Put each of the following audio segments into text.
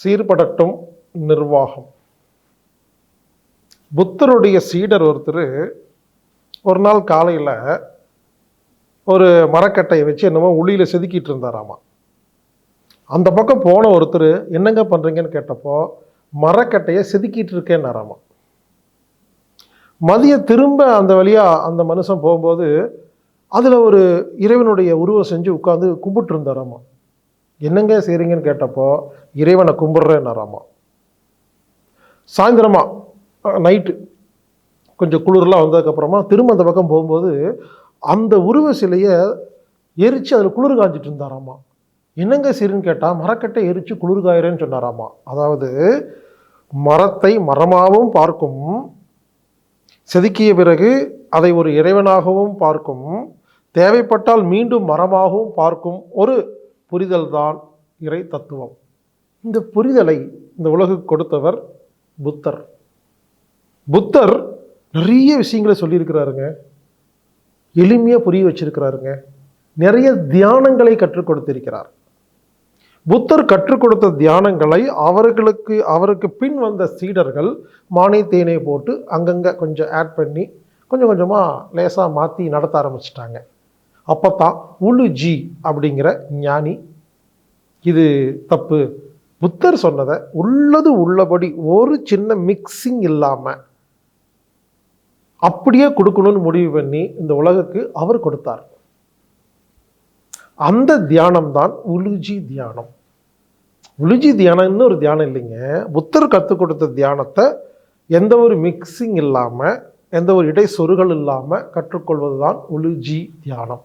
சீர்படட்டும் நிர்வாகம். புத்தருடைய சீடர் ஒருத்தர் ஒரு நாள் காலையில் ஒரு மரக்கட்டையை வச்சு என்னமோ உளியில் செதுக்கிட்டு இருந்தாராமா. அந்த பக்கம் போன ஒருத்தர் என்னங்க பண்ணுறீங்கன்னு கேட்டப்போ மரக்கட்டையை செதுக்கிட்டு இருக்கேன்னாராமா. மதிய திரும்ப அந்த வழியாக அந்த மனுஷன் போகும்போது அதில் ஒரு இறைவனுடைய உருவம் செஞ்சு உட்காந்து கும்பிட்டு இருந்தாராமா என்னங்க செய்கிறீங்கன்னு கேட்டப்போ இறைவனை கும்பிட்றேன்னாராமா சாயந்தரமா நைட்டு கொஞ்சம் குளிர்லாம் வந்ததுக்கப்புறமா திரும்ப அந்த பக்கம் போகும்போது அந்த உருவ சிலையை எரித்து அதில் குளிர் காஞ்சிட்டு இருந்தாராமா என்னங்க செய்றேன்னு கேட்டால் மரக்கட்டை எரித்து குளிர் காயிறேன்னு சொன்னாராமா அதாவது மரத்தை மரமாகவும் பார்க்கும் செதுக்கிய பிறகு அதை ஒரு இறைவனாகவும் பார்க்கும் தேவைப்பட்டால் மீண்டும் மரமாகவும் பார்க்கும் ஒரு புரிதல் தான் இறை தத்துவம். இந்த புரிதலை இந்த உலகுக்கு கொடுத்தவர் புத்தர். புத்தர் நிறைய விஷயங்களை சொல்லியிருக்கிறாருங்க. எளிமையாக புரிய வச்சிருக்கிறாருங்க. நிறைய தியானங்களை கற்றுக் கொடுத்திருக்கிறார். புத்தர் கற்றுக் கொடுத்த தியானங்களை அவர்களுக்கு அவருக்கு பின் வந்த சீடர்கள் மானை தேனை போட்டு அங்கங்கே கொஞ்சம் ஆட் பண்ணி கொஞ்சம் கொஞ்சமாக லேசாக மாற்றி நடத்த ஆரம்பிச்சிட்டாங்க. அப்போ தான் உலுஜி அப்படிங்கிற ஞானி. இது தப்பு. புத்தர் சொன்னதை உள்ளது உள்ளபடி ஒரு சின்ன மிக்சிங் இல்லாமல் அப்படியே கொடுக்கணும்னு முடிவு பண்ணி இந்த உலகுக்கு அவர் கொடுத்தார். அந்த தியானம் தான் உலுஜி தியானம். உலுஜி தியானம்னு ஒரு தியானம் இல்லைங்க. புத்தர் கற்றுக் கொடுத்த தியானத்தை எந்த ஒரு மிக்சிங் இல்லாமல் எந்த ஒரு இடை சொருகள் இல்லாமல் கற்றுக்கொள்வது தான் உலுஜி தியானம்.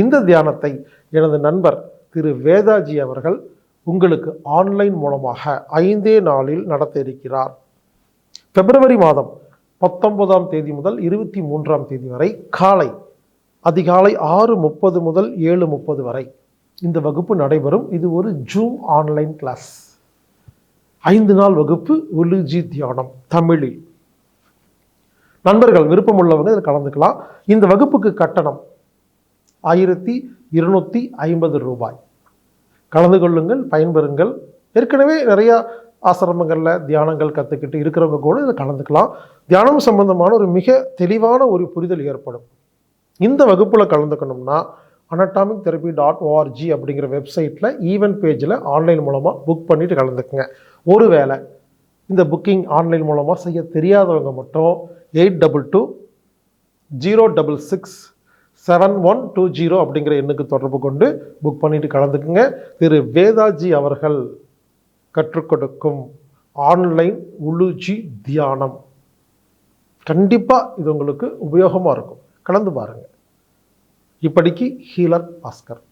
இந்த தியானத்தை எனது நண்பர் திரு வேதாஜி அவர்கள் உங்களுக்கு ஆன்லைன் மூலமாக ஐந்தே நாளில் நடத்த இருக்கிறார். பிப்ரவரி மாதம் பத்தொன்பதாம் தேதி முதல் இருபத்தி மூன்றாம் தேதி வரை காலை அதிகாலை ஆறு முப்பது முதல் ஏழு முப்பது வரை இந்த வகுப்பு நடைபெறும். இது ஒரு ஜூம் ஆன்லைன் கிளாஸ் ஐந்து நாள் வகுப்பு உலுஜி தியானம் தமிழில். நண்பர்கள் விருப்பமுள்ளவங்க இதில் கலந்துக்கலாம். இந்த வகுப்புக்கு கட்டணம் ஆயிரத்தி இருநூற்றி ஐம்பது ரூபாய். கலந்து கொள்ளுங்கள் பயன்பெறுங்கள். ஏற்கனவே நிறையா ஆசிரமங்களில் தியானங்கள் கற்றுக்கிட்டு இருக்கிறவங்க கூட இதை கலந்துக்கலாம். தியானம் சம்பந்தமான ஒரு மிக தெளிவான ஒரு புரிதல் ஏற்படும். இந்த வகுப்பில் கலந்துக்கணும்னா அனட்டாமிக் தெரப்பி டாட் ஓஆர்ஜி அப்படிங்கிற வெப்சைட்டில் ஈவென்ட் பேஜில் ஆன்லைன் மூலமாக புக் பண்ணிவிட்டு கலந்துக்குங்க. ஒருவேளை இந்த புக்கிங் ஆன்லைன் மூலமாக செய்ய தெரியாதவங்க மட்டும் eight double two zero double six seven one two zero அப்படிங்கிற எண்ணுக்கு தொடர்பு கொண்டு புக் பண்ணிட்டு கலந்துக்குங்க. திரு வேதாஜி அவர்கள் கற்றுக் கொடுக்கும் ஆன்லைன் உளுஜி தியானம். கண்டிப்பாக இது உங்களுக்கு உபயோகமாக இருக்கும். கலந்து பாருங்கள் இப்படிக்கு ஹீலர் பாஸ்கர்.